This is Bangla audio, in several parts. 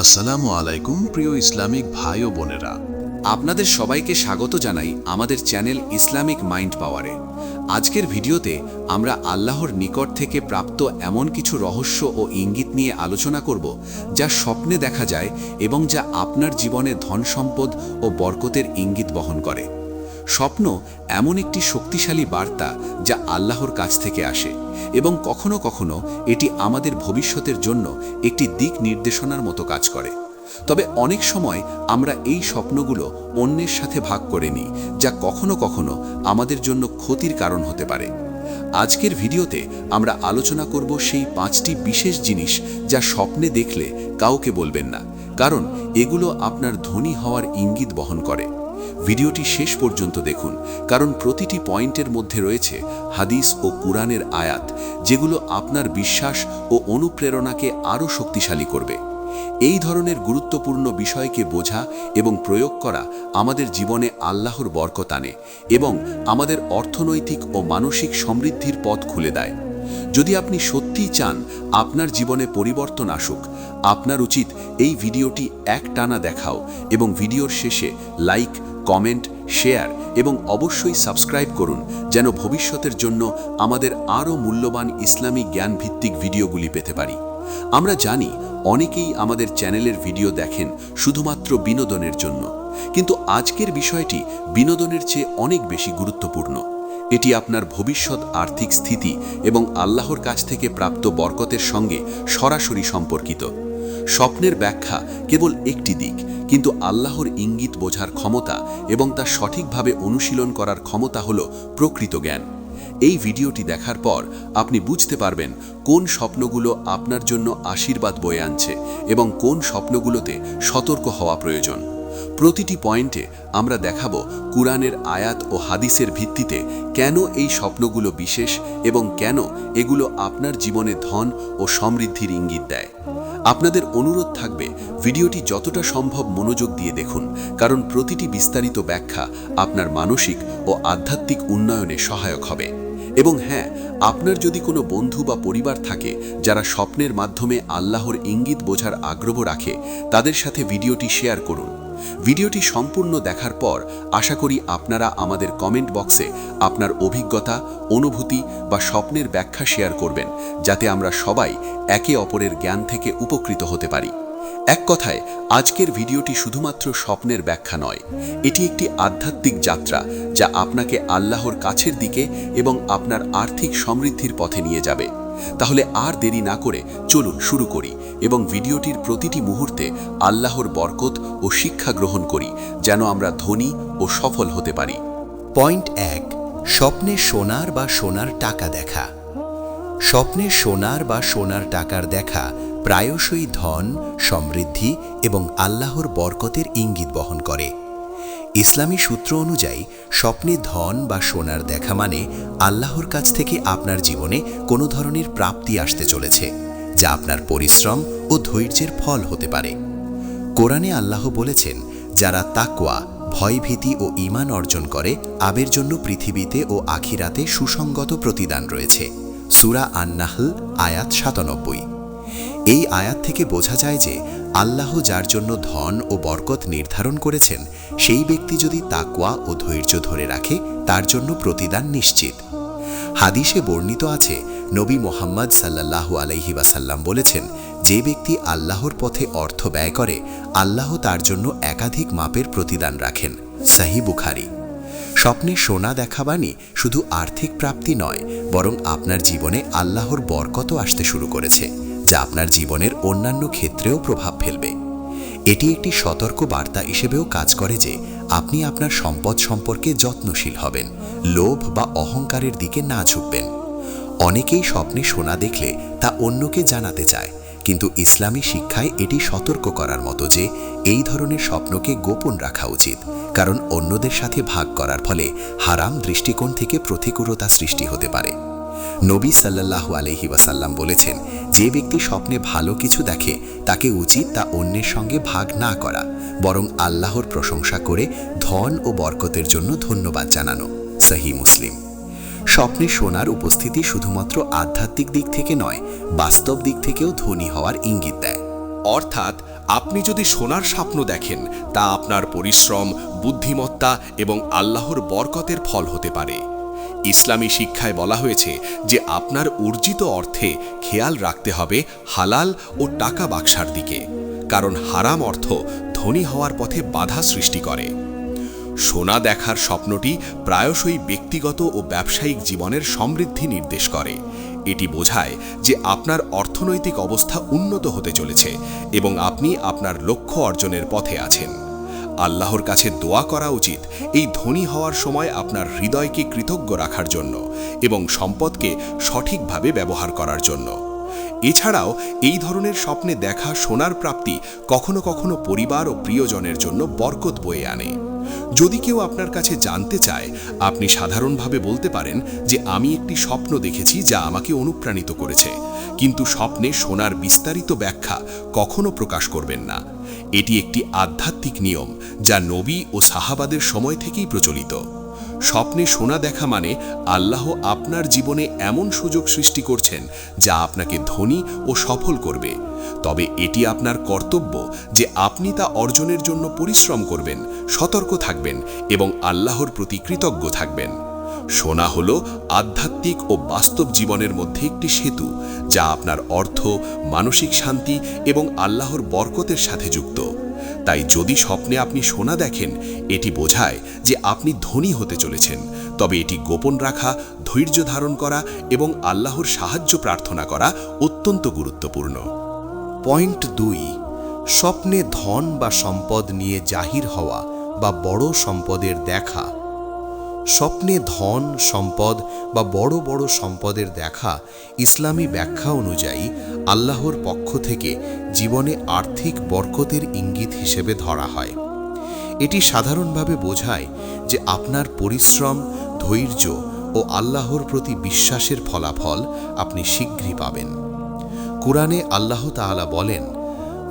আসসালামু আলাইকুম, প্রিয় ইসলামিক ভাই ও বোনেরা। আপনাদের সবাইকে স্বাগত জানাই আমাদের চ্যানেল ইসলামিক মাইন্ড পাওয়ারে। আজকের ভিডিওতে আমরা আল্লাহর নিকট থেকে প্রাপ্ত এমন কিছু রহস্য ও ইঙ্গিত নিয়ে আলোচনা করব, যা স্বপ্নে দেখা যায় এবং যা আপনার জীবনে ধন সম্পদ ও বরকতের ইঙ্গিত বহন করে। স্বপ্ন এমন একটি শক্তিশালী বার্তা যা আল্লাহর কাছ থেকে আসে এবং কখনো কখনো এটি আমাদের ভবিষ্যতের জন্য একটি দিক নির্দেশনার মতো কাজ করে। তবে অনেক সময় আমরা এই স্বপ্নগুলো অন্যের সাথে ভাগ করে নিই, যা কখনো কখনো আমাদের জন্য ক্ষতির কারণ হতে পারে। আজকের ভিডিওতে আমরা আলোচনা করব সেই পাঁচটি বিশেষ জিনিস যা স্বপ্নে দেখলে কাউকে বলবেন না, কারণ এগুলো আপনার ধনী হওয়ার ইঙ্গিত বহন করে। ভিডিওটি শেষ পর্যন্ত দেখুন, কারণ প্রতিটি পয়েন্টের মধ্যে রয়েছে হাদিস ও কুরআনের আয়াত, যেগুলো আপনার বিশ্বাস ও অনুপ্রেরণাকে আরও শক্তিশালী করবে। এই ধরনের গুরুত্বপূর্ণ বিষয়কে বোঝা এবং প্রয়োগ করা আমাদের জীবনে আল্লাহর বরকত আনে এবং আমাদের অর্থনৈতিক ও মানসিক সমৃদ্ধির পথ খুলে দেয়। যদি আপনি সত্যিই চান আপনার জীবনে পরিবর্তন আসুক, আপনার উচিত এই ভিডিওটি এক টানা দেখাও এবং ভিডিওর শেষে লাইক, কমেন্ট, শেয়ার এবং অবশ্যই সাবস্ক্রাইব করুন যেন ভবিষ্যতের জন্য আমাদের আরও মূল্যবান ইসলামী জ্ঞানভিত্তিক ভিডিওগুলি পেতে পারি। আমরা জানি অনেকেই আমাদের চ্যানেলের ভিডিও দেখেন শুধুমাত্র বিনোদনের জন্য। কিন্তু আজকের বিষয়টি বিনোদনের চেয়ে অনেক বেশি গুরুত্বপূর্ণ। এটি আপনার ভবিষ্যৎ আর্থিক স্থিতি এবং আল্লাহর কাছ থেকে প্রাপ্ত বরকতের সঙ্গে সরাসরি সম্পর্কিত। স্বপ্নের ব্যাখ্যা কেবল একটি দিক, কিন্তু আল্লাহর ইঙ্গিত বোঝার ক্ষমতা এবং তা সঠিকভাবে অনুশীলন করার ক্ষমতা হল প্রকৃত জ্ঞান। এই ভিডিওটি দেখার পর আপনি বুঝতে পারবেন কোন স্বপ্নগুলো আপনার জন্য আশীর্বাদ বয়ে আনছে এবং কোন স্বপ্নগুলোতে সতর্ক হওয়া প্রয়োজন। প্রতিটি পয়েন্টে আমরা দেখাবো কুরআনের আয়াত ও হাদিসের ভিত্তিতে কেন এই স্বপ্নগুলো বিশেষ এবং কেন এগুলো আপনার জীবনে ধন ও সমৃদ্ধির ইঙ্গিত দেয়। আপনাদের অনুরোধ থাকবে ভিডিওটি যতটা সম্ভব মনোযোগ দিয়ে দেখুন, কারণ প্রতিটি বিস্তারিত ব্যাখ্যা আপনার মানসিক ও আধ্যাত্মিক উন্নয়নে সহায়ক হবে। এবং হ্যাঁ আপনার যদি কোনো বন্ধু বা পরিবার থাকে যারা স্বপ্নের মাধ্যমে আল্লাহর ইঙ্গিত বোঝার আগ্রহ রাখে, তাদের সাথে ভিডিওটি শেয়ার করুন। ভিডিওটি সম্পূর্ণ দেখার পর আশা করি আপনারা আমাদের কমেন্ট বক্সে আপনার অভিজ্ঞতা, অনুভূতি বা স্বপ্নের ব্যাখ্যা শেয়ার করবেন, যাতে আমরা সবাই একে অপরের জ্ঞান থেকে উপকৃত হতে পারি। এক কথায়, আজকের ভিডিওটি শুধুমাত্র স্বপ্নের ব্যাখ্যা নয়, এটি একটি আধ্যাত্মিক যাত্রা যা আপনাকে আল্লাহর কাছের দিকে এবং আপনার আর্থিক সমৃদ্ধির পথে নিয়ে যাবে। তাহলে আর দেরি না করে চলুন শুরু করি এবং ভিডিওটির প্রতিটি মুহূর্তে আল্লাহর বরকত ও শিক্ষা গ্রহণ করি, যেন আমরা ধনী ও সফল হতে পারি। পয়েন্ট এক, স্বপ্নে সোনার বা সোনার টাকা দেখা। স্বপ্নে সোনার বা সোনার টাকার দেখা প্রায়শই ধন, সমৃদ্ধি এবং আল্লাহর বরকতের ইঙ্গিত বহন করে। ইসলামী সূত্র অনুযায়ী, স্বপ্নে ধন বা সোনার দেখা মানে আল্লাহর কাছ থেকে আপনার জীবনে কোনো ধরনের প্রাপ্তি আসতে চলেছে, যা আপনার পরিশ্রম ও ধৈর্যের ফল হতে পারে। কোরআনে আল্লাহ বলেছেন, যারা তাকোয়া ভয়ভীতি ও ঈমান অর্জন করে, আবের জন্য পৃথিবীতে ও আখিরাতে সুসংগত প্রতিদান রয়েছে। সুরা আন্নাহল, আয়াত সাতানব্বই। এই আয়াত থেকে বোঝা যায় যে আল্লাহ যার জন্য ধন ও বরকত নির্ধারণ করেছেন, সেই ব্যক্তি যদি তাকওয়া ও ধৈর্য ধরে রাখে, তার জন্য প্রতিদান নিশ্চিত। হাদিসে বর্ণিত আছে, নবী মোহাম্মদ সাল্লাল্লাহু আলাইহি ওয়াসাল্লাম বলেছেন, যে ব্যক্তি আল্লাহর পথে অর্থ ব্যয় করে, আল্লাহ তার জন্য একাধিক মাপের প্রতিদান রাখেন। সাহি বুখারি। স্বপ্নে সোনা দেখাবানি শুধু আর্থিক প্রাপ্তি নয়, বরং আপনার জীবনে আল্লাহর বরকতও আসতে শুরু করেছে। যা আপনার জীবনের অন্যান্য ক্ষেত্রেও প্রভাব ফেলবে। এটি একটি সতর্ক বার্তা হিসেবেও কাজ করে যে, আপনি আপনার সম্পদ সম্পর্কে যত্নশীল হবেন, লোভ বা অহংকারের দিকে না ঝুঁকবেন। অনেকেই স্বপ্নে সোনা দেখলে তা অন্যকে জানাতে চায়, কিন্তু ইসলামী শিক্ষায় এটি সতর্ক করার মতো যে, এই ধরনের স্বপ্নকে গোপন রাখা উচিত, কারণ অন্যদের সাথে ভাগ করার ফলে হারাম দৃষ্টিকোণ থেকে প্রতিকূলতা সৃষ্টি হতে পারে। নবী সাল্লাল্লাহু আলহি ওয়াসাল্লাম বলেছেন, যে ব্যক্তি স্বপ্নে ভালো কিছু দেখে, তাকে উচিত তা অন্যের সঙ্গে ভাগ না করা, বরং আল্লাহর প্রশংসা করে ধন ও বরকতের জন্য ধন্যবাদ জানানো। সহি মুসলিম। স্বপ্নে সোনার উপস্থিতি শুধুমাত্র আধ্যাত্মিক দিক থেকে নয়, বাস্তব দিক থেকেও ধনী হওয়ার ইঙ্গিত দেয়। অর্থাৎ, আপনি যদি সোনার স্বপ্ন দেখেন, তা আপনার পরিশ্রম, বুদ্ধিমত্তা এবং আল্লাহর বরকতের ফল হতে পারে। ইসলামী শিক্ষায় বলা হয়েছে যে আপনার অর্জিত অর্থে খেয়াল রাখতে হবে হালাল ও টাকা বাক্সার দিকে, কারণ হারাম অর্থ ধনী হওয়ার পথে বাধা সৃষ্টি করে। সোনা দেখার স্বপ্নটি প্রায়শই ব্যক্তিগত ও ব্যবসায়িক জীবনের সমৃদ্ধি নির্দেশ করে। এটি বোঝায় যে আপনার অর্থনৈতিক অবস্থা উন্নত হতে চলেছে এবং আপনি আপনার লক্ষ্য অর্জনের পথে আছেন। আল্লাহর কাছে দোয়া করা উচিত এই ধনী হওয়ার সময় আপনার হৃদয়কে কৃতজ্ঞ রাখার জন্য এবং সম্পদকে সঠিকভাবে ব্যবহার করার জন্য। এছাড়াও, এই ধরনের স্বপ্নে দেখা সোনার প্রাপ্তি কখনো কখনো পরিবার ও প্রিয়জনের জন্য বরকত বয়ে আনে। যদি কেউ আপনার কাছে জানতে চায়, আপনি সাধারণভাবে বলতে পারেন যে, আমি একটি স্বপ্ন দেখেছি যা আমাকে অনুপ্রাণিত করেছে। কিন্তু স্বপ্নে সোনার বিস্তারিত ব্যাখ্যা কখনো প্রকাশ করবেন না। এটি একটি আধ্যাত্মিক নিয়ম যা নবী ও সাহাবাদের সময় থেকেই প্রচলিত। স্বপ্নে সোনা দেখা মানে আল্লাহ আপনার জীবনে এমন সুযোগ সৃষ্টি করছেন যা আপনাকে ধনী ও সফল করবে। তবে এটি আপনার কর্তব্য যে আপনি তা অর্জনের জন্য পরিশ্রম করবেন, সতর্ক থাকবেন এবং আল্লাহর প্রতি কৃতজ্ঞ থাকবেন। সোনা হল আধ্যাত্মিক ও বাস্তব জীবনের মধ্যে একটি সেতু যা আপনার অর্থ, মানসিক শান্তি এবং আল্লাহর বরকতের সাথে যুক্ত। তাই যদি স্বপ্নে আপনি সোনা দেখেন, এটি বোঝায় যে আপনি ধনী হতে চলেছেন। তবে এটি গোপন রাখা, ধৈর্য ধারণ করা এবং আল্লাহর সাহায্য প্রার্থনা করা অত্যন্ত গুরুত্বপূর্ণ। পয়েন্ট দুই, স্বপ্নে ধন বা সম্পদ নিয়ে জাহির হওয়া বা বড় সম্পদের দেখা। স্বপ্নে ধন, সম্পদ বা বড় বড় সম্পদের দেখা ইসলামী ব্যাখ্যা অনুযায়ী আল্লাহর পক্ষ থেকে জীবনে আর্থিক বরকতের ইঙ্গিত হিসেবে ধরা হয়। এটি সাধারণভাবে বোঝায় যে আপনার পরিশ্রম, ধৈর্য ও আল্লাহর প্রতি বিশ্বাসের ফলাফল আপনি শীঘ্রই পাবেন। কুরআনে আল্লাহ তাআলা বলেন,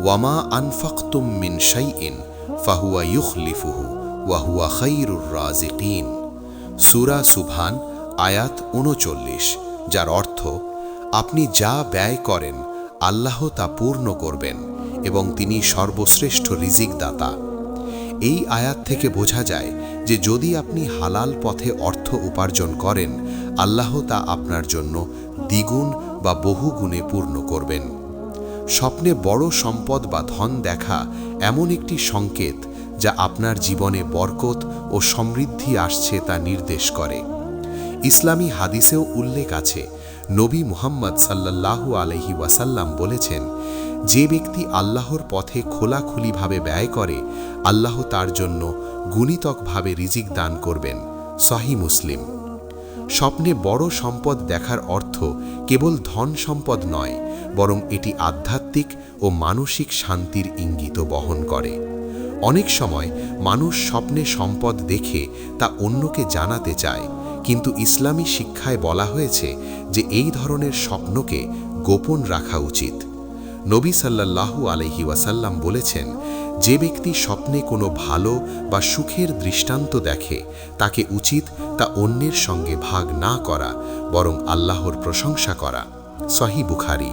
ওয়ামা আনফাকতুম মিন শাইইন ফাহুয়া ইউখলিফুহু ওয়াহুয়া খাইরুর রাজিকিন। সূরা সুভান আয়াত উনচল্লিশ, যার অর্থ, আপনি যা ব্যয় করেন, আল্লাহ তা পূর্ণ করবেন এবং তিনি সর্বশ্রেষ্ঠ রিজিক দাতা এই আয়াত থেকে বোঝা যায় যে যদি আপনি হালাল পথে অর্থ উপার্জন করেন, আল্লাহ তা আপনার জন্য দ্বিগুণ বা বহুগুণে পূর্ণ করবেন। স্বপ্নে বড় সম্পদ বা ধন দেখা এমন একটি সংকেত যা আপনার জীবনে বরকত ও সমৃদ্ধি আসছে তা নির্দেশ করে। ইসলামী হাদিসেও উল্লেখ আছে, নবী মুহাম্মদ সাল্লাল্লাহু আলহি ওয়াসাল্লাম বলেছেন, যে ব্যক্তি আল্লাহর পথে খোলাখুলিভাবে ব্যয় করে, আল্লাহ তার জন্য গুণিতকভাবে রিজিক দান করবেন। সহি মুসলিম। স্বপ্নে বড় সম্পদ দেখার অর্থ কেবল ধন সম্পদ নয়, বরং এটি আধ্যাত্মিক ও মানসিক শান্তির ইঙ্গিত বহন করে। অনেক সময় মানুষ স্বপ্নে সম্পদ দেখে তা অন্যকে জানাতে চায়, কিন্তু ইসলামী শিক্ষায় বলা হয়েছে যে এই ধরনের স্বপ্নকে গোপন রাখা উচিত। নবী সাল্লাল্লাহু আলহি ওয়াসাল্লাম বলেছেন, যে ব্যক্তি স্বপ্নে কোনো ভালো বা সুখের দৃষ্টান্ত দেখে, তাকে উচিত তা অন্যের সঙ্গে ভাগ না করা, বরং আল্লাহর প্রশংসা করা। সহি বুখারি।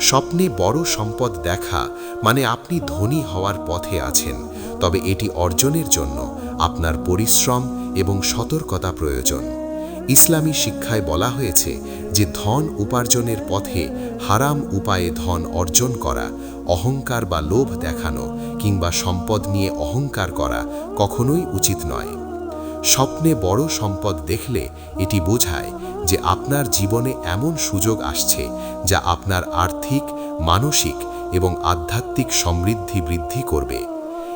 স্বপ্নে বড় সম্পদ দেখা মানে আপনি ধনী হওয়ার পথে আছেন। তবে এটি অর্জনের জন্য আপনার পরিশ্রম এবং সতর্কতা প্রয়োজন। ইসলামী শিক্ষায় বলা হয়েছে যে, ধন উপার্জনের পথে হারাম উপায়ে ধন অর্জন করা, অহংকার বা লোভ দেখানো কিংবা সম্পদ নিয়ে অহংকার করা কখনোই উচিত নয়। স্বপ্নে বড় সম্পদ দেখলে এটি বোঝায় যে আপনার জীবনে এমন সুযোগ আসছে যা আপনার আর্থিক, মানসিক এবং আধ্যাত্মিক সমৃদ্ধি বৃদ্ধি করবে।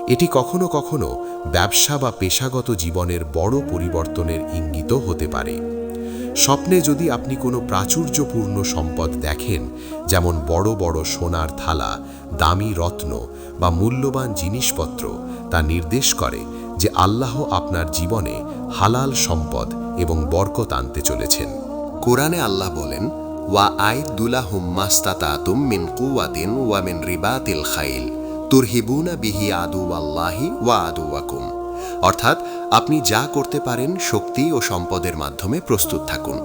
এটি কখনো কখনো ব্যবসা বা পেশাগত জীবনের বড় পরিবর্তনের ইঙ্গিত হতে পারে। স্বপ্নে যদি আপনি কোনো প্রাচুর্যপূর্ণ সম্পদ দেখেন, যেমন বড় বড় সোনার থালা, দামি রত্ন বা মূল্যবান জিনিসপত্র, তা নির্দেশ করে যে আল্লাহ আপনার জীবনে হালাল সম্পদ এবং বরকত আনতে চলেছেন। কোরআনে আল্লাহ বলেন, ওয়া আই দুলা হুম্মাস্তাতুম মিন কুয়াতিন ওয়া মিন রিবাতিল খাইল, তুরহিবুনা বিহি আদু আল্লাহি ওয়া আদু ওয়াকুম অর্থাৎ আপনি যা করতে পারেন শক্তি ও সম্পদের মাধ্যমে প্রস্তুত থাকুন।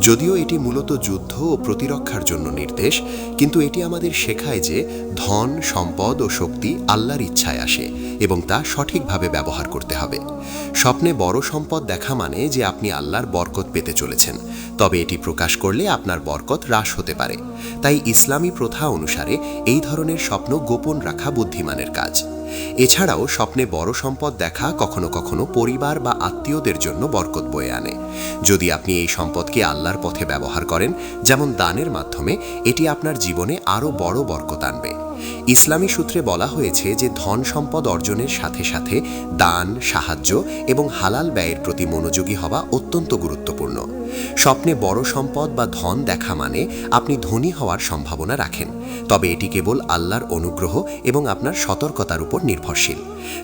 যদিও এটি মূলত যুদ্ধ ও প্রতিরক্ষার জন্য নির্দেশ, কিন্তু এটি আমাদের শেখায় যে ধন, সম্পদ ও শক্তি আল্লাহর ইচ্ছায় আসে এবং তা সঠিকভাবে ব্যবহার করতে হবে। স্বপ্নে বড় সম্পদ দেখা মানে যে আপনি আল্লাহর বরকত পেতে চলেছেন, তবে এটি প্রকাশ করলে আপনার বরকত হ্রাস হতে পারে। তাই ইসলামী প্রথা অনুসারে এই ধরনের স্বপ্ন গোপন রাখা বুদ্ধিমানের কাজ। এছাড়াও স্বপ্নে বড় সম্পদ দেখা কখনো কখনো পরিবার বা আত্মীয়দের জন্য বরকত বয়ে আনে। যদি আপনি এই সম্পদকে আল্লাহর পথে ব্যবহার করেন, যেমন দানের মাধ্যমে, এটি আপনার জীবনে আরও বড় বরকত আনবে। ইসলামী সূত্রে বলা হয়েছে যে ধন সম্পদ অর্জনের সাথে সাথে দান, সাহায্য এবং হালাল ব্যয়ের প্রতি মনোযোগী হওয়া অত্যন্ত গুরুত্বপূর্ণ। স্বপ্নে বড় সম্পদ বা ধন দেখা মানে আপনি ধনী হওয়ার সম্ভাবনা রাখেন। তবে এটি কেবল আল্লাহর অনুগ্রহ এবং আপনার সতর্কতার উপর নির্ভরশীল।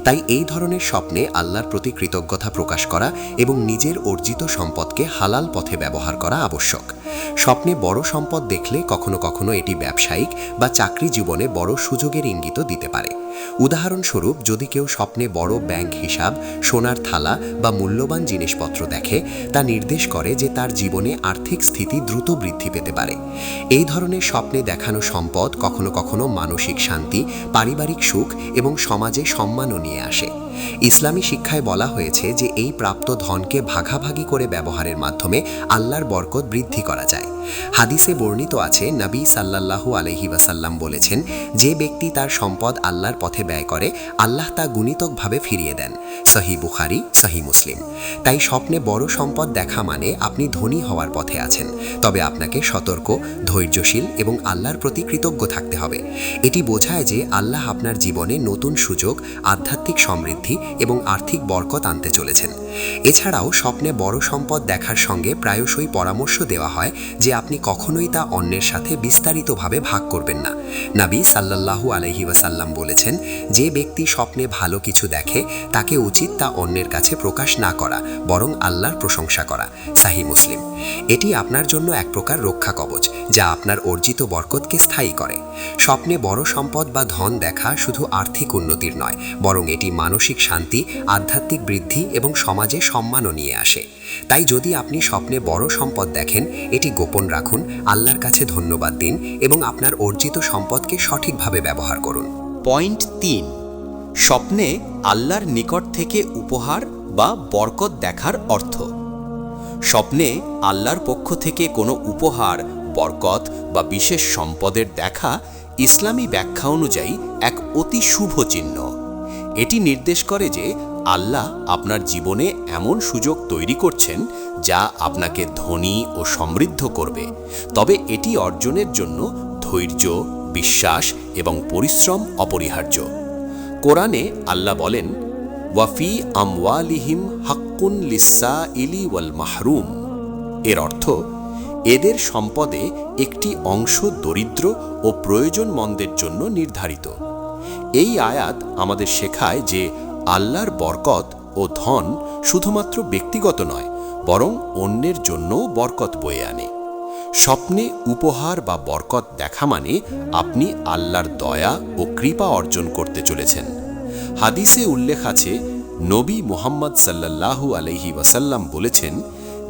তাই এই ধরনের স্বপ্নে আল্লাহর প্রতি কৃতজ্ঞতা প্রকাশ করা এবং নিজের অর্জিত সম্পদকে হালাল পথে ব্যবহার করা আবশ্যক। স্বপ্নে বড় সম্পদ দেখলে কখনো কখনো এটি ব্যবসায়িক বা চাকরি জীবনে বড় সুযোগের ইঙ্গিত দিতে পারে। উদাহরণস্বরূপ, যদি কেউ স্বপ্নে বড় ব্যাংক হিসাব, সোনার থালা বা মূল্যবান জিনিসপত্র দেখে, তা নির্দেশ করে যে তার জীবনে আর্থিক স্থিতি দ্রুত বৃদ্ধি পেতে পারে। এই ধরনের স্বপ্নে দেখানো সম্পদ কখনো কখনো মানসিক শান্তি, পারিবারিক সুখ এবং সমাজে সম্মানও নিয়ে আসে। ইসলামী শিক্ষায় বলা হয়েছে যে এই প্রাপ্ত ধনকে ভাগাভাগি করে ব্যবহারের মাধ্যমে আল্লাহর বরকত বৃদ্ধি করা যায়। হাদিসে বর্ণিত আছে, নবী সাল্লাল্লাহু আলহি ওয়াসাল্লাম বলেছেন, যে ব্যক্তি তার সম্পদ আল্লাহর পথে ব্যয় করে, আল্লাহ তা গুণিতকভাবে ফিরিয়ে দেন। সহি বুখারি, সহি মুসলিম। তাই স্বপ্নে বড় সম্পদ দেখা মানে আপনি ধনী হওয়ার পথে আছেন। তবে আপনাকে সতর্ক, ধৈর্যশীল এবং আল্লাহর প্রতি কৃতজ্ঞ থাকতে হবে। এটি বোঝায় যে আল্লাহ আপনার জীবনে নতুন সুযোগ, আধ্যাত্মিক সমৃদ্ধি এবং আর্থিক বরকত আনতে চলেছেন। এছাড়াও স্বপ্নে বড় সম্পদ দেখার সঙ্গে প্রায়শই পরামর্শ দেওয়া হয় যে আপনি কখনোই তা অন্যের সাথে বিস্তারিতভাবে ভাগ করবেন না। নাবী সাল্লাল্লাহু আলহি ওয়াসাল্লাম বলেছেন, যে ব্যক্তি স্বপ্নে ভালো কিছু দেখে, তাকে উচিত তা অন্যের কাছে প্রকাশ না করা, বরং আল্লাহর প্রশংসা করা। সাহি মুসলিম। এটি আপনার জন্য এক প্রকার রক্ষা কবচ, যা আপনার অর্জিত বরকতকে স্থায়ী করে। স্বপ্নে বড় সম্পদ বা ধন দেখা শুধু আর্থিক উন্নতির নয়, বরং এটি মানসিক শান্তি, আধ্যাত্মিক বৃদ্ধি এবং সমাজে সম্মানও নিয়ে আসে। তাই যদি আপনি স্বপ্নে বড় সম্পদ দেখেন, এটি গোপন রাখুন, আল্লাহর কাছে ধন্যবাদ দিন এবং আপনার অর্জিত সম্পদকে সঠিকভাবে ব্যবহার করুন। পয়েন্ট তিন, স্বপ্নে আল্লাহর নিকট থেকে উপহার বা বরকত দেখার অর্থ। স্বপ্নে আল্লাহর পক্ষ থেকে কোনো উপহার, বরকত বা বিশেষ সম্পদের দেখা ইসলামী ব্যাখ্যা অনুযায়ী এক অতি শুভ চিহ্ন। এটি নির্দেশ করে যে আল্লাহ আপনার জীবনে এমন সুযোগ তৈরি করছেন যা আপনাকে ধনী ও সমৃদ্ধ করবে। তবে এটি অর্জনের জন্য ধৈর্য, বিশ্বাস এবং পরিশ্রম অপরিহার্য। কোরআনে আল্লাহ বলেন ওয়াফি আমওয়ালিহিম হাক্কুন লিসা ইলি ওয়াল মাহরুম। এর অর্থ, এদের সম্পদে একটি অংশ দরিদ্র ও প্রয়োজনমন্দের জন্য নির্ধারিত। এই আয়াত আমাদের শেখায় যে আল্লাহর বরকত ও ধন শুধুমাত্র ব্যক্তিগত নয়, বরং অন্যের জন্যও বরকত বয়ে আনে। স্বপ্নে উপহার বা বরকত দেখা মানে আপনি আল্লাহর দয়া ও কৃপা অর্জন করতে চলেছেন। হাদিসে উল্লেখ আছে নবী মোহাম্মদ সাল্লাল্লাহু আলহি ওয়াসাল্লাম বলেছেন,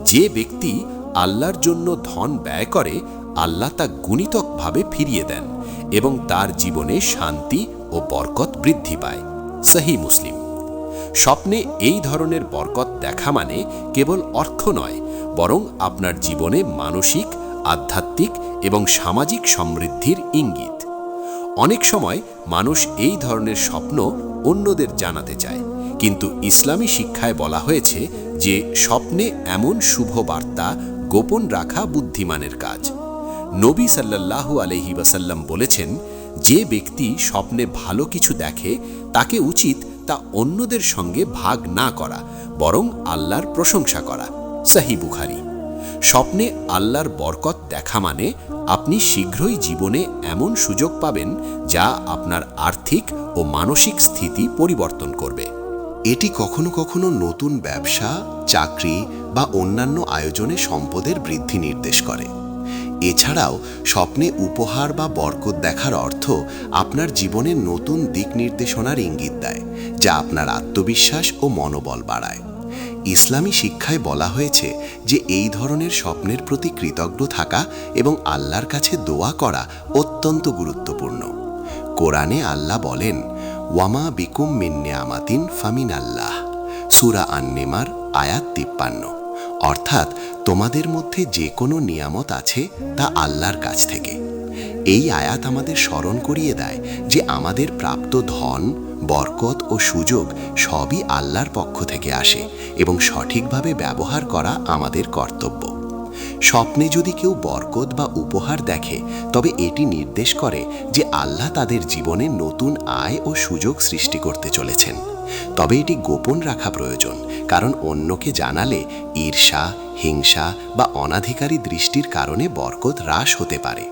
যে ব্যক্তি আল্লাহর জন্য ধন ব্যয় করে, আল্লাহ তা গুণিতকভাবে ফিরিয়ে দেন এবং তার জীবনে শান্তি ও বরকত বৃদ্ধি পায়। সহি মুসলিম। স্বপ্নে এই ধরনের বরকত দেখা মানে কেবল অর্থ নয়, বরং আপনার জীবনে মানসিক, আধ্যাত্মিক এবং সামাজিক সমৃদ্ধির ইঙ্গিত। অনেক সময় মানুষ এই ধরনের স্বপ্ন অন্যদের জানাতে চায়। কিন্তু ইসলামী শিক্ষায় বলা হয়েছে যে স্বপ্নে এমন শুভ বার্তা গোপন রাখা বুদ্ধিমানের কাজ। নবী সাল্লাল্লাহু আলহি ওয়াসাল্লাম বলেছেন, যে ব্যক্তি স্বপ্নে ভালো কিছু দেখে, তাকে উচিত তা অন্যদের সঙ্গে ভাগ না করা, বরং আল্লাহর প্রশংসা করা। সাহি বুখারি। স্বপ্নে আল্লাহর বরকত দেখা মানে আপনি শীঘ্রই জীবনে এমন সুযোগ পাবেন যা আপনার আর্থিক ও মানসিক স্থিতি পরিবর্তন করবে। এটি কখনো কখনো নতুন ব্যবসা, চাকরি বা অন্যান্য আয়োজনে সম্পদের বৃদ্ধি নির্দেশ করে। এছাড়াও, স্বপ্নে উপহার বা বরকত দেখার অর্থ আপনার জীবনে নতুন দিক নির্দেশনার ইঙ্গিত দেয়, যা আপনার আত্মবিশ্বাস ও মনোবল বাড়ায়। ইসলামী শিক্ষায় বলা হয়েছে যে এই ধরনের স্বপ্নের প্রতি কৃতজ্ঞ থাকা এবং আল্লাহর কাছে দোয়া করা অত্যন্ত গুরুত্বপূর্ণ। কোরআনে আল্লাহ বলেন ওয়ামা বিকুম মিন নিয়ামাতিন ফামিন আল্লাহ সুরা আন্নেমার, আয়াত তিপ্পান্ন। অর্থাৎ তোমাদের মধ্যে যে কোনো নিয়ামত আছে তা আল্লাহর কাছ থেকে। এই আয়াত আমাদের স্মরণ করিয়ে দেয় যে আমাদের প্রাপ্ত ধন, বরকত ও সুযোগ সবই আল্লাহর পক্ষ থেকে আসে এবং সঠিকভাবে ব্যবহার করা আমাদের কর্তব্য। স্বপ্নে যদি কেউ বরকত বা উপহার দেখে, তবে এটি নির্দেশ করে যে আল্লাহ তাদের জীবনে নতুন আয় ও সুযোগ সৃষ্টি করতে চলেছেন। তবে এটি গোপন রাখা প্রয়োজন, কারণ অন্যকে জানালে ঈর্ষা, হিংসা বা অনাধিকারী দৃষ্টির কারণে বরকত হ্রাস হতে পারে।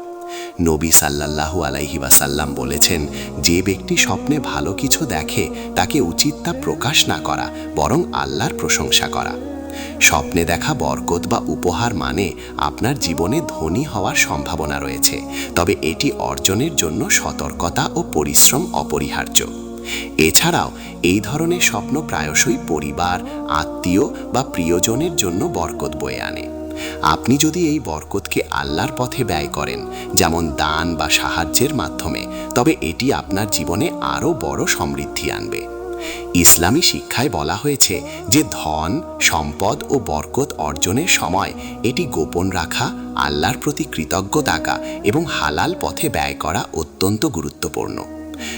নবী সাল্লাল্লাহু আলাইহি ওয়াসাল্লাম বলেছেন, যে ব্যক্তি স্বপ্নে ভালো কিছু দেখে, তাকে উচিত তা প্রকাশ না করা, বরং আল্লাহর প্রশংসা করা। স্বপ্নে দেখা বরকত বা উপহার মানে আপনার জীবনে ধনী হওয়ার সম্ভাবনা রয়েছে, তবে এটি অর্জনের জন্য সতর্কতা ও পরিশ্রম অপরিহার্য। এছাড়াও, এই ধরনের স্বপ্ন প্রায়শই পরিবার, আত্মীয় বা প্রিয়জনের জন্য বরকত বয়ে আনে। আপনি যদি এই বরকতকে আল্লাহর পথে ব্যয় করেন, যেমন দান বা সাহায্যের মাধ্যমে, তবে এটি আপনার জীবনে আরও বড় সমৃদ্ধি আনবে। ইসলামী শিক্ষায় বলা হয়েছে যে ধন, সম্পদ ও বরকত অর্জনের সময় এটি গোপন রাখা, আল্লাহর প্রতি কৃতজ্ঞ থাকা এবং হালাল পথে ব্যয় করা অত্যন্ত গুরুত্বপূর্ণ।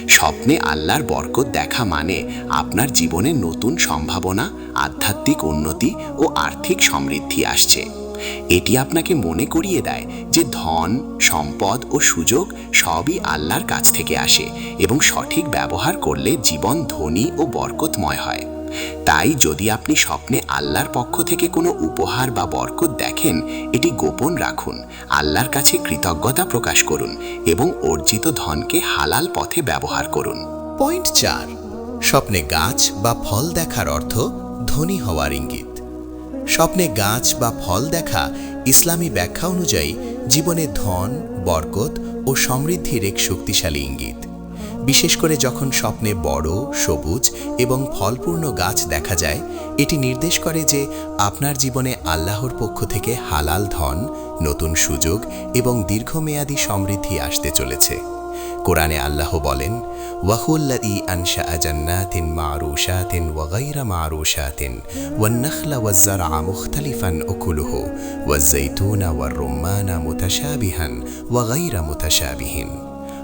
স্বপ্নে আল্লাহর বরকত দেখা মানে আপনার জীবনে নতুন সম্ভাবনা, আধ্যাত্মিক উন্নতি ও আর্থিক সমৃদ্ধি আসছে। এটি আপনাকে মনে করিয়ে দেয় যে ধন, সম্পদ ও সুযোগ সবই আল্লাহর কাছ থেকে আসে এবং সঠিক ব্যবহার করলে জীবন ধনী ও বরকতময় হয়। তাই যদি আপনি স্বপ্নে আল্লাহর পক্ষ থেকে কোনো উপহার বা বরকত দেখেন, এটি গোপন রাখুন, আল্লাহর কাছে কৃতজ্ঞতা প্রকাশ করুন এবং অর্জিত ধনকে হালাল পথে ব্যবহার করুন। পয়েন্ট চার, স্বপ্নে গাছ বা ফল দেখার অর্থ ধনী হওয়ার ইঙ্গিত। স্বপ্নে গাছ বা ফল দেখা ইসলামী ব্যাখ্যা অনুযায়ী জীবনে ধন, বরকত ও সমৃদ্ধির এক শক্তিশালী ইঙ্গিত। বিশেষ করে যখন স্বপ্নে বড়, সবুজ এবং ফলপূর্ণ গাছ দেখা যায়, এটি নির্দেশ করে যে আপনার জীবনে আল্লাহর পক্ষ থেকে হালাল ধন, নতুন সুযোগ এবং দীর্ঘমেয়াদী সমৃদ্ধি আসতে চলেছে। কোরআনে আল্লাহ বলেন ওয়াহুল্লাদি আনশা জান্নাতিন মারুশাতিন ওয়াগাইরা মারুশাতিন ওয়ান্নাখলা ওয়াজ্জারআ মুখতালিফান উকুলুহু ওয়াজ্জাইতুনা ওয়াররুম্মানা মুতাশাবিহান ওয়াগাইরা মুতাশাবিহিন।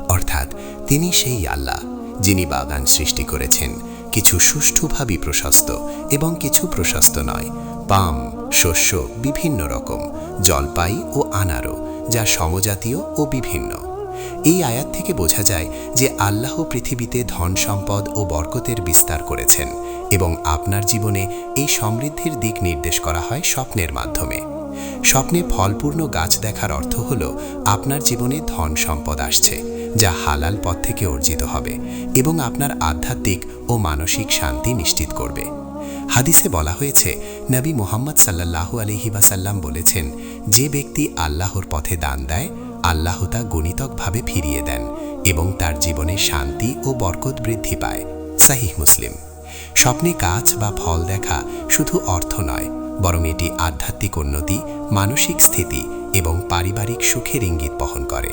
অর্থাৎ তিনি সেই আল্লাহ, যিনি বাগান সৃষ্টি করেছেন, কিছু সুষ্ঠুভাবে প্রশস্ত এবং কিছু প্রশস্ত নয়। পাম, শস্য, বিভিন্ন রকম, জলপাই ও আনারো যা সমজাতীয় ও বিভিন্ন। এই আয়াত থেকে বোঝা যায় যে আল্লাহ পৃথিবীতে ধন সম্পদ ও বরকতের বিস্তার করেছেন এবং আপনার জীবনে এই সমৃদ্ধির দিক নির্দেশ করা হয় স্বপ্নের মাধ্যমে। স্বপ্নে ফলপূর্ণ গাছ দেখার অর্থ হল আপনার জীবনে ধন সম্পদ আসছে, যা হালাল পথ থেকে অর্জিত হবে এবং আপনার আধ্যাত্মিক ও মানসিক শান্তি নিশ্চিত করবে। হাদিসে বলা হয়েছে, নবী মোহাম্মদ সাল্লাল্লাহু আলহি ওয়াসাল্লাম বলেছেন, যে ব্যক্তি আল্লাহর পথে দান দেয় আল্লাহ তা গণিতকভাবে ফিরিয়ে দেন এবং তার জীবনে শান্তি ও বরকত বৃদ্ধি পায়। সাহিহ মুসলিম। স্বপ্নে গাছ বা ফল দেখা শুধু অর্থ নয়, বরং এটি আধ্যাত্মিক উন্নতি, মানসিক স্থিতি এবং পারিবারিক সুখের ইঙ্গিত বহন করে।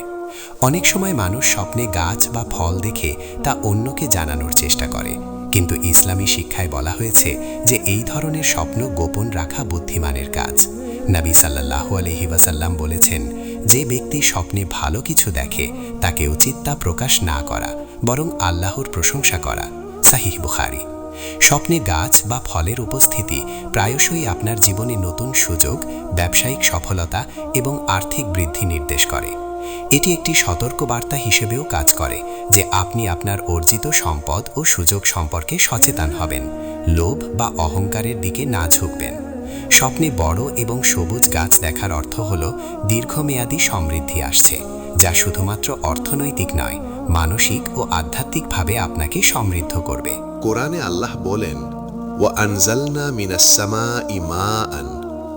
অনেক সময় মানুষ স্বপ্নে গাছ বা ফল দেখে তা অন্যকে জানানোর চেষ্টা করে, কিন্তু ইসলামী শিক্ষায় বলা হয়েছে যে এই ধরনের স্বপ্ন গোপন রাখা বুদ্ধিমানের কাজ। নবী সাল্লাল্লাহু আলহি ওয়াসাল্লাম বলেছেন যে ব্যক্তি স্বপ্নে ভালো কিছু দেখে তাকে উচিত তা প্রকাশ না করা, বরং আল্লাহর প্রশংসা করা। সাহিহ বুখারি। স্বপ্নে গাছ বা ফলের উপস্থিতি প্রায়শই আপনার জীবনে নতুন সুযোগ, ব্যবসায়িক সফলতা এবং আর্থিক বৃদ্ধি নির্দেশ করে। এটি একটি সতর্কবার্তা হিসেবেও কাজ করে যে আপনি আপনার অর্জিত সম্পদ ও সুযোগ সম্পর্কে সচেতন হবেন, লোভ বা অহংকারের দিকে না ঝুঁকবেন। স্বপ্নে বড় এবং সবুজ গাছ দেখার অর্থ হল দীর্ঘমেয়াদী সমৃদ্ধি আসছে, যা শুধুমাত্র অর্থনৈতিক নয়, মানসিক ও আধ্যাত্মিকভাবে আপনাকে সমৃদ্ধ করবে। কোরআনে আল্লাহ বলেন মিনাসসামা ইমা আন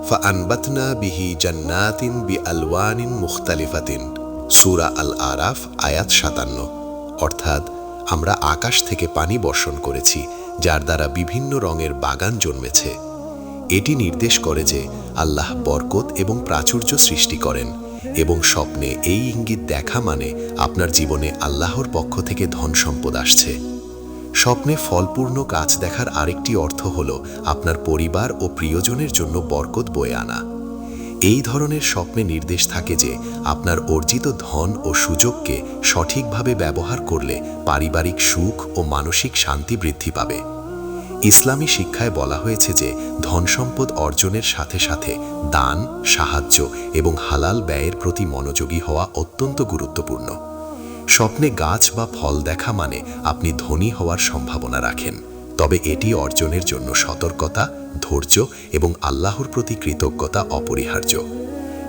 ফাআনবাতনা বিহি জান্নাতিন বি আলওয়ানিন মুখতালিফাতিন। সুরা আল আরাফ আয়াত সাতান্ন। অর্থাৎ, আমরা আকাশ থেকে পানি বর্ষণ করেছি, যার দ্বারা বিভিন্ন রঙের বাগান জন্মেছে। এটি নির্দেশ করে যে আল্লাহ বরকত এবং প্রাচুর্য সৃষ্টি করেন এবং স্বপ্নে এই ইঙ্গিত দেখা মানে আপনার জীবনে আল্লাহর পক্ষ থেকে ধন সম্পদ আসছে। স্বপ্নে ফলপূর্ণ কাজ দেখার আরেকটি অর্থ হল আপনার পরিবার ও প্রিয়জনের জন্য বরকত বয়ে আনা। এই ধরনের স্বপ্নে নির্দেশ থাকে যে আপনার অর্জিত ধন ও সুযোগকে সঠিকভাবে ব্যবহার করলে পারিবারিক সুখ ও মানসিক শান্তি বৃদ্ধি পাবে। ইসলামী শিক্ষায় বলা হয়েছে যে ধন সম্পদ অর্জনের সাথে সাথে দান, সাহায্য এবং হালাল ব্যয়ের প্রতি মনোযোগী হওয়া অত্যন্ত গুরুত্বপূর্ণ। স্বপ্নে গাছ বা ফল দেখা মানে আপনি ধনী হওয়ার সম্ভাবনা রাখেন। তবে এটি অর্জনের জন্য সতর্কতা, ধৈর্য এবং আল্লাহর প্রতি কৃতজ্ঞতা অপরিহার্য।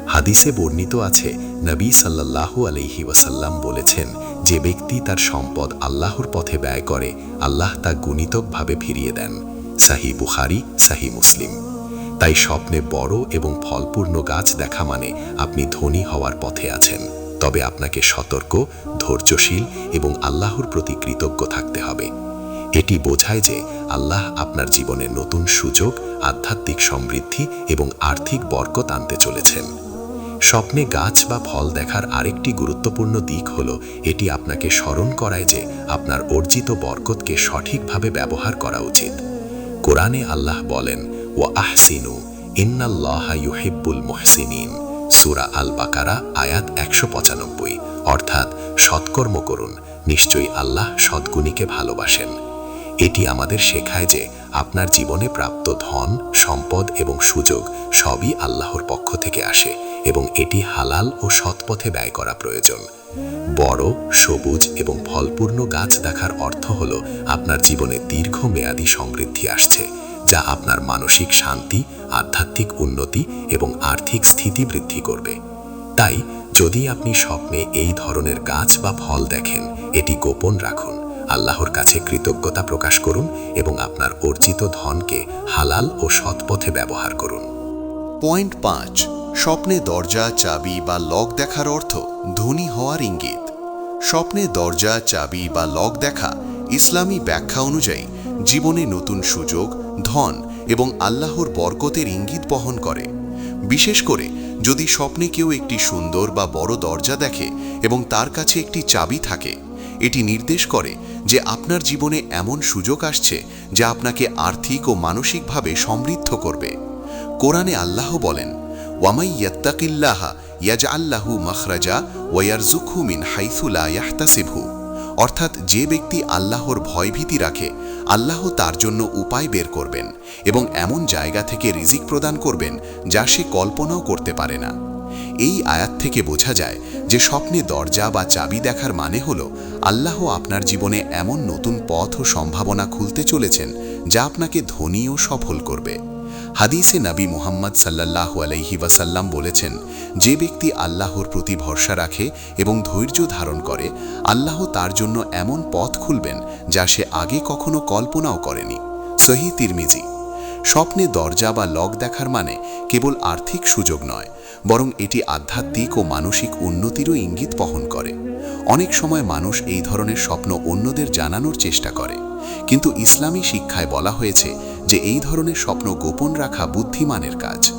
হাদিসে বর্ণিত আছে, নবী সাল্লাল্লাহু আলহি ওয়াসাল্লাম বলেছেন, যে ব্যক্তি তার সম্পদ আল্লাহর পথে ব্যয় করে, আল্লাহ তা গুণিতকভাবে ফিরিয়ে দেন। সাহি বুখারি, সাহি মুসলিম। তাই স্বপ্নে বড় এবং ফলপূর্ণ গাছ দেখা মানে আপনি ধনী হওয়ার পথে আছেন। তবে আপনাকে সতর্ক, ধৈর্যশীল এবং আল্লাহর প্রতি কৃতজ্ঞ থাকতে হবে। এটি বোঝায় যে আল্লাহ আপনার জীবনে নতুন সুযোগ, আধ্যাত্মিক সমৃদ্ধি এবং আর্থিক বরকত আনতে চলেছেন। স্বপ্নে গাছ বা ফল দেখার আরেকটি গুরুত্বপূর্ণ দিক হল, এটি আপনাকে স্মরণ করায় যে আপনার অর্জিত বরকতকে সঠিকভাবে ব্যবহার করা উচিত। কোরআনে আল্লাহ বলেন ও আহসিনু, ইন্নাল্লাহা ইউহিব্বুল মুহসিনিন। সুরা আল বাকারা আয়াত একশো পঁচানব্বই। অর্থাৎ, সৎকর্ম করুন, নিশ্চয়ই আল্লাহ সদ্গুণীকে ভালোবাসেন। এটি আমাদের শেখায় যে আপনার জীবনে প্রাপ্ত ধন, সম্পদ এবং সুযোগ সবই আল্লাহর পক্ষ থেকে আসে। এবং এটি হালাল ও সৎপথে ব্যয় করা প্রয়োজন। বড়, সবুজ এবং ফলপূর্ণ গাছ দেখার অর্থ হল আপনার জীবনে দীর্ঘমেয়াদী সমৃদ্ধি আসছে, যা আপনার মানসিক শান্তি, আধ্যাত্মিক উন্নতি এবং আর্থিক স্থিতি বৃদ্ধি করবে। তাই, যদি আপনি স্বপ্নে এই ধরনের গাছ বা ফল দেখেন, এটি গোপন রাখুন, আল্লাহর কাছে কৃতজ্ঞতা প্রকাশ করুন এবং আপনার অর্জিত ধনকে হালাল ও সৎপথে ব্যবহার করুন। পয়েন্ট পাঁচ, স্বপ্নে দরজা, চাবি বা লক দেখার অর্থ ধনী হওয়ার ইঙ্গিত। স্বপ্নে দরজা, চাবি বা লক দেখা ইসলামী ব্যাখ্যা অনুযায়ী জীবনে নতুন সুযোগ, ধন এবং আল্লাহর বরকতের ইঙ্গিত বহন করে। বিশেষ করে যদি স্বপ্নে কেউ একটি সুন্দর বা বড় দরজা দেখে এবং তার কাছে একটি চাবি থাকে, এটি নির্দেশ করে যে আপনার জীবনে এমন সুযোগ আসছে যা আপনাকে আর্থিক ও মানসিকভাবে সমৃদ্ধ করবে। কোরআনে আল্লাহ বলেন, ওয়ামাই ইয়াজ আল্লাহু মখরাজা ওয়ারজুখু মিন ইয়াহতাসিভু অর্থাৎ যে ব্যক্তি আল্লাহর ভয়ভীতি রাখে, আল্লাহ তার জন্য উপায় বের করবেন এবং এমন জায়গা থেকে রিজিক প্রদান করবেন যা সে কল্পনাও করতে পারে না। এই আয়াত থেকে বোঝা যায় যে স্বপ্নে দরজা বা চাবি দেখার মানে হল আল্লাহ আপনার জীবনে এমন নতুন পথ ও সম্ভাবনা খুলতে চলেছেন যা আপনাকে ধনী ও সফল করবে। হাদিসে নবী মুহাম্মদ সাল্লাহ আলহি ওয়াসাল্লাম বলেছেন, যে ব্যক্তি আল্লাহর প্রতি ভরসা রাখে এবং ধৈর্য ধারণ করে, আল্লাহ তার জন্য এমন পথ খুলবেন যা সে আগে কখনো কল্পনাও করেনি। সহি তিরমিজি। স্বপ্নে দরজা বা লক দেখার মানে কেবল আর্থিক সুযোগ নয় বরং এটি আধ্যাত্মিক ও মানসিক উন্নতিরও ইঙ্গিত বহন করে। অনেক সময় মানুষ এই ধরনের স্বপ্ন অন্যদের জানানোর চেষ্টা করে। কিন্তু ইসলামী শিক্ষায় বলা হয়েছে যে এই ধরনের স্বপ্ন গোপন রাখা বুদ্ধিমানের কাজ।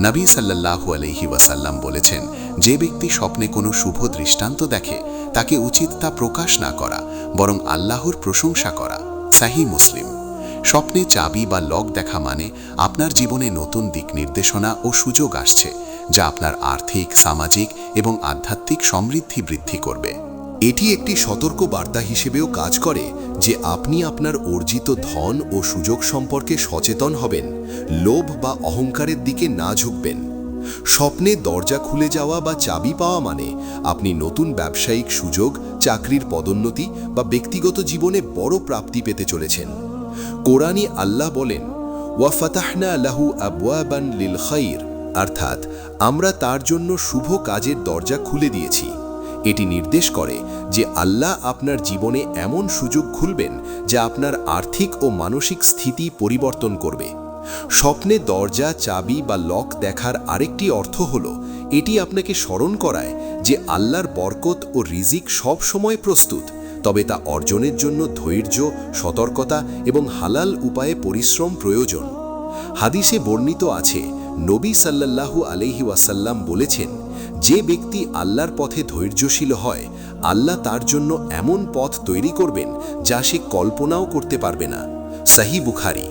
নবী সাল্লাল্লাহু আলহি ওয়াসাল্লাম বলেছেন, যে ব্যক্তি স্বপ্নে কোনো শুভ দৃষ্টান্ত দেখে, তাকে উচিত তা প্রকাশ না করা, বরং আল্লাহর প্রশংসা করা। সাহি মুসলিম। স্বপ্নে চাবি বা লক দেখা মানে আপনার জীবনে নতুন দিক নির্দেশনা ও সুযোগ আসছে। যা আপনার আর্থিক, সামাজিক এবং আধ্যাত্মিক সমৃদ্ধি বৃদ্ধি করবে। এটি একটি সতর্ক বার্তা হিসেবেও কাজ করে যে আপনি আপনার অর্জিত ধন ও সুযোগ সম্পর্কে সচেতন হবেন, লোভ বা অহংকারের দিকে না ঝুঁকবেন। স্বপ্নে দরজা খুলে যাওয়া বা চাবি পাওয়া মানে আপনি নতুন ব্যবসায়িক সুযোগ, চাকরির পদোন্নতি বা ব্যক্তিগত জীবনে বড় প্রাপ্তি পেতে চলেছেন। কোরআনী আল্লাহ বলেন, ওয়া ফাতাহনা লাহু আবওয়াবান লিল খাইর। অর্থাৎ, আমরা তার জন্য শুভ কাজের দরজা খুলে দিয়েছি। এটি নির্দেশ করে যে আল্লাহ আপনার জীবনে এমন সুযোগ খুলবেন যা আপনার আর্থিক ও মানসিক স্থিতি পরিবর্তন করবে। স্বপ্নে দরজা, চাবি বা লক দেখার আরেকটি অর্থ হল, এটি আপনাকে স্মরণ করায় যে আল্লাহর বরকত ও রিজিক সব সময় প্রস্তুত, তবে তা অর্জনের জন্য ধৈর্য, সতর্কতা এবং হালাল উপায়ে পরিশ্রম প্রয়োজন। হাদিসে বর্ণিত আছে নবী সাল্লাল্লাহু আলহি ওয়াসাল্লাম বলেছেন, যে ব্যক্তি আল্লাহর পথে ধৈর্যশীল হয়, আল্লাহ তার জন্য এমন পথ তৈরি করবেন যা সে কল্পনাও করতে পারবে না। সাহি বুখারি।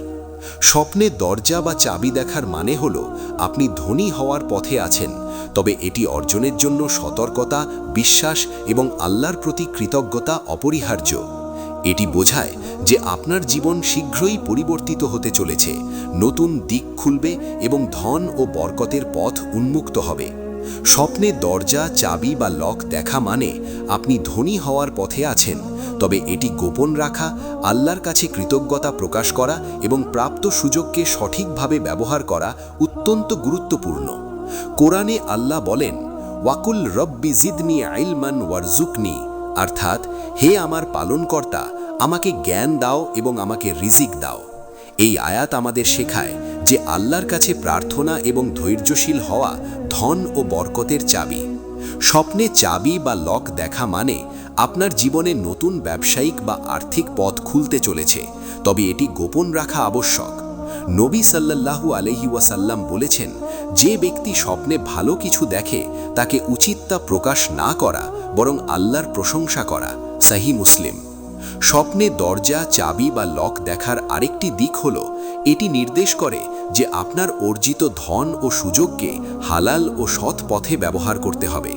স্বপ্নে দরজা বা চাবি দেখার মানে হল, আপনি ধনী হওয়ার পথে আছেন, তবে এটি অর্জনের জন্য সতর্কতা, বিশ্বাস এবং আল্লাহর প্রতি কৃতজ্ঞতা অপরিহার্য। এটি বোঝায় যে আপনার জীবন শীঘ্রই পরিবর্তিত হতে চলেছে, নতুন দিক খুলবে এবং ধন ও বরকতের পথ উন্মুক্ত হবে। স্বপ্নে দরজা, চাবি বা লক দেখা মানে আপনি ধনী হওয়ার পথে আছেন, তবে এটি গোপন রাখা, আল্লাহর কাছে কৃতজ্ঞতা প্রকাশ করা এবং প্রাপ্ত সুযোগকে সঠিকভাবে ব্যবহার করা অত্যন্ত গুরুত্বপূর্ণ। কোরআনে আল্লাহ বলেন, ওয়াকুল রব্বি জিদনি আইলমান ওয়ারজুকনি অর্থাৎ, হে আমার পালনকর্তা, আমাকে জ্ঞান দাও এবং আমাকে রিজিক দাও। এই আয়াত আমাদের শেখায় যে আল্লাহর কাছে প্রার্থনা এবং ধৈর্যশীল হওয়া ধন ও বরকতের চাবি। স্বপ্নে চাবি বা লক দেখা মানে আপনার জীবনে নতুন ব্যবসায়িক বা আর্থিক পথ খুলতে চলেছে, তবে এটি গোপন রাখা আবশ্যক। নবী সাল্লাল্লাহু আলহি ওয়াসাল্লাম বলেছেন যে ব্যক্তি স্বপ্নে ভালো কিছু দেখে, তাকে উচিত তা প্রকাশ না করা, বরং আল্লাহর প্রশংসা করা। সাহি মুসলিম। স্বপ্নে দরজা, চাবি বা লক দেখার আরেকটি দিক হল, এটি নির্দেশ করে যে আপনার অর্জিত ধন ও সুযোগকে হালাল ও সৎ পথে ব্যবহার করতে হবে।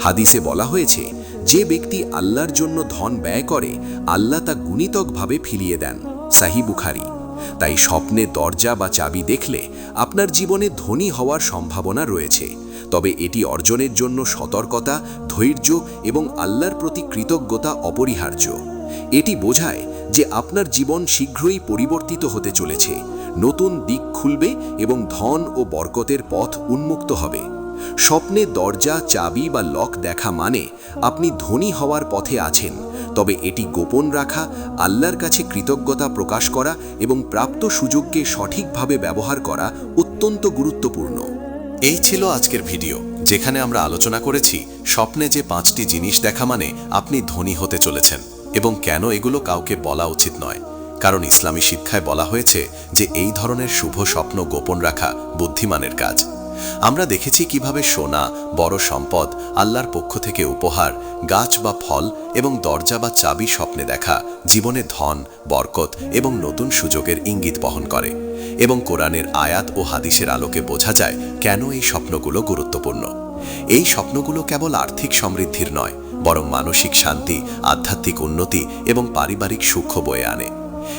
হাদিসে বলা হয়েছে, যে ব্যক্তি আল্লাহর জন্য ধন ব্যয় করে, আল্লাহ তা গুণিতকভাবে ফিরিয়ে দেন। সাহি বুখারি। তাই স্বপ্নে দরজা বা চাবি দেখলে আপনার জীবনে ধনী হওয়ার সম্ভাবনা রয়েছে। তবে এটি অর্জনের জন্য সতর্কতা, ধৈর্য এবং আল্লাহর প্রতি কৃতজ্ঞতা অপরিহার্য। এটি বোঝায় যে আপনার জীবন শীঘ্রই পরিবর্তিত হতে চলেছে, নতুন দিক খুলবে এবং ধন ও বরকতের পথ উন্মুক্ত হবে। স্বপ্নে দরজা, চাবি বা লক দেখা মানে আপনি ধনী হওয়ার পথে আছেন। তবে এটি গোপন রাখা, আল্লাহর কাছে কৃতজ্ঞতা প্রকাশ করা এবং প্রাপ্ত সুযোগকে সঠিকভাবে ব্যবহার করা অত্যন্ত গুরুত্বপূর্ণ। এই ছিল আজকের ভিডিও, যেখানে আমরা আলোচনা করেছি স্বপ্নে যে পাঁচটি জিনিস দেখা মানে আপনি ধনী হতে চলেছেন এবং কেন এগুলো কাউকে বলা উচিত নয়। কারণ ইসলামী শিক্ষায় বলা হয়েছে যে এই ধরনের শুভ স্বপ্ন গোপন রাখা বুদ্ধিমানের কাজ। আমরা দেখেছি কীভাবে সোনা, বড় সম্পদ, আল্লাহর পক্ষ থেকে উপহার, গাছ বা ফল এবং দরজা বা চাবি স্বপ্নে দেখা, জীবনে ধন, বরকত এবং নতুন সুযোগের ইঙ্গিত বহন করে। এবং কোরআনের আয়াত ও হাদিসের আলোকে বোঝা যায় কেন এই স্বপ্নগুলো গুরুত্বপূর্ণ। এই স্বপ্নগুলো কেবল আর্থিক সমৃদ্ধির নয়, বরং মানসিক শান্তি, আধ্যাত্মিক উন্নতি এবং পারিবারিক সুখ বয়ে আনে।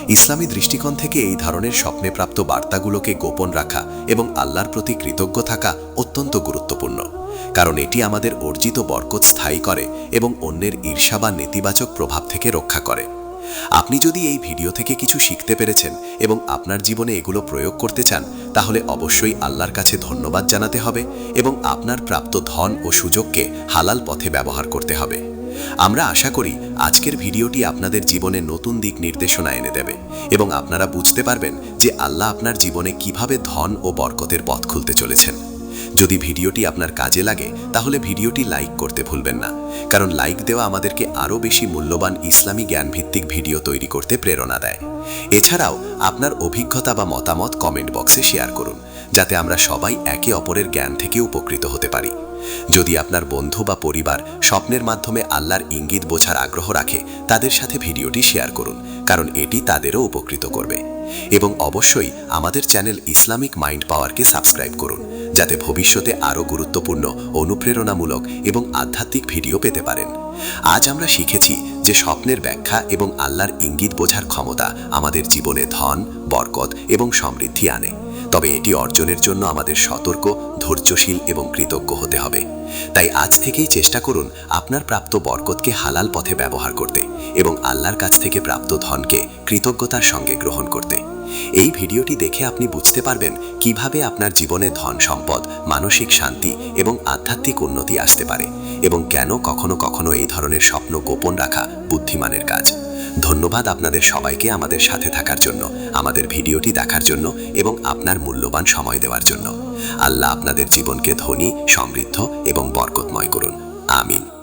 ইসলামী দৃষ্টিকোণ থেকে এই ধরনের স্বপ্নে প্রাপ্ত বার্তাগুলোকে গোপন রাখা এবং আল্লাহর প্রতি কৃতজ্ঞ থাকা অত্যন্ত গুরুত্বপূর্ণ। কারণ এটি আমাদের অর্জিত বরকত স্থায়ী করে এবং অন্যের ঈর্ষা বা নেতিবাচক প্রভাব থেকে রক্ষা করে। আপনি যদি এই ভিডিও থেকে কিছু শিখতে পেরেছেন এবং আপনার জীবনে এগুলো প্রয়োগ করতে চান, তাহলে অবশ্যই আল্লাহর কাছে ধন্যবাদ জানাতে হবে এবং আপনার প্রাপ্ত ধন ও সুযোগকে হালাল পথে ব্যবহার করতে হবে। আমরা আশা করি আজকের ভিডিওটি আপনাদের জীবনে নতুন দিক নির্দেশনা এনে দেবে এবং আপনারা বুঝতে পারবেন যে আল্লাহ আপনার জীবনে কীভাবে ধন ও বরকতের পথ খুলতে চলেছেন। যদি ভিডিওটি আপনার কাজে লাগে, তাহলে ভিডিওটি লাইক করতে ভুলবেন না, কারণ লাইক দেওয়া আমাদেরকে আরও বেশি মূল্যবান ইসলামী জ্ঞানভিত্তিক ভিডিও তৈরি করতে প্রেরণা দেয়। এছাড়াও আপনার অভিজ্ঞতা বা মতামত কমেন্ট বক্সে শেয়ার করুন, যাতে আমরা সবাই একে অপরের জ্ঞান থেকে উপকৃত হতে পারি। যদি আপনার বন্ধু বা পরিবার স্বপ্নের মাধ্যমে আল্লাহর ইঙ্গিত বোঝার আগ্রহ রাখে, তাদের সাথে ভিডিওটি শেয়ার করুন, কারণ এটি তাদেরও উপকৃত করবে। এবং অবশ্যই আমাদের চ্যানেল ইসলামিক মাইন্ড পাওয়ারকে সাবস্ক্রাইব করুন, যাতে ভবিষ্যতে আরও গুরুত্বপূর্ণ, অনুপ্রেরণামূলক এবং আধ্যাত্মিক ভিডিও পেতে পারেন। আজ আমরা শিখেছি যে স্বপ্নের ব্যাখ্যা এবং আল্লাহর ইঙ্গিত বোঝার ক্ষমতা আমাদের জীবনে ধন, বরকত এবং সমৃদ্ধি আনে। তবে এটি অর্জনের জন্য আমাদের সতর্ক, ধৈর্যশীল এবং কৃতজ্ঞ হতে হবে। তাই আজ থেকেই চেষ্টা করুন আপনার প্রাপ্ত বরকতকে হালাল পথে ব্যবহার করতে এবং আল্লাহর কাছ থেকে প্রাপ্ত ধনকে কৃতজ্ঞতার সঙ্গে গ্রহণ করতে। এই ভিডিওটি দেখে আপনি বুঝতে পারবেন কীভাবে আপনার জীবনে ধন সম্পদ, মানসিক শান্তি এবং আধ্যাত্মিক উন্নতি আসতে পারে এবং কেন কখনো কখনো এই ধরনের স্বপ্ন গোপন রাখা বুদ্ধিমানের কাজ। ধন্যবাদ আপনাদের সবাইকে আমাদের সাথে থাকার জন্য, আমাদের ভিডিওটি দেখার জন্য এবং আপনার মূল্যবান সময় দেওয়ার জন্য। আল্লাহ আপনাদের জীবনকে ধনী, সমৃদ্ধ এবং বরকতময় করুন। আমিন।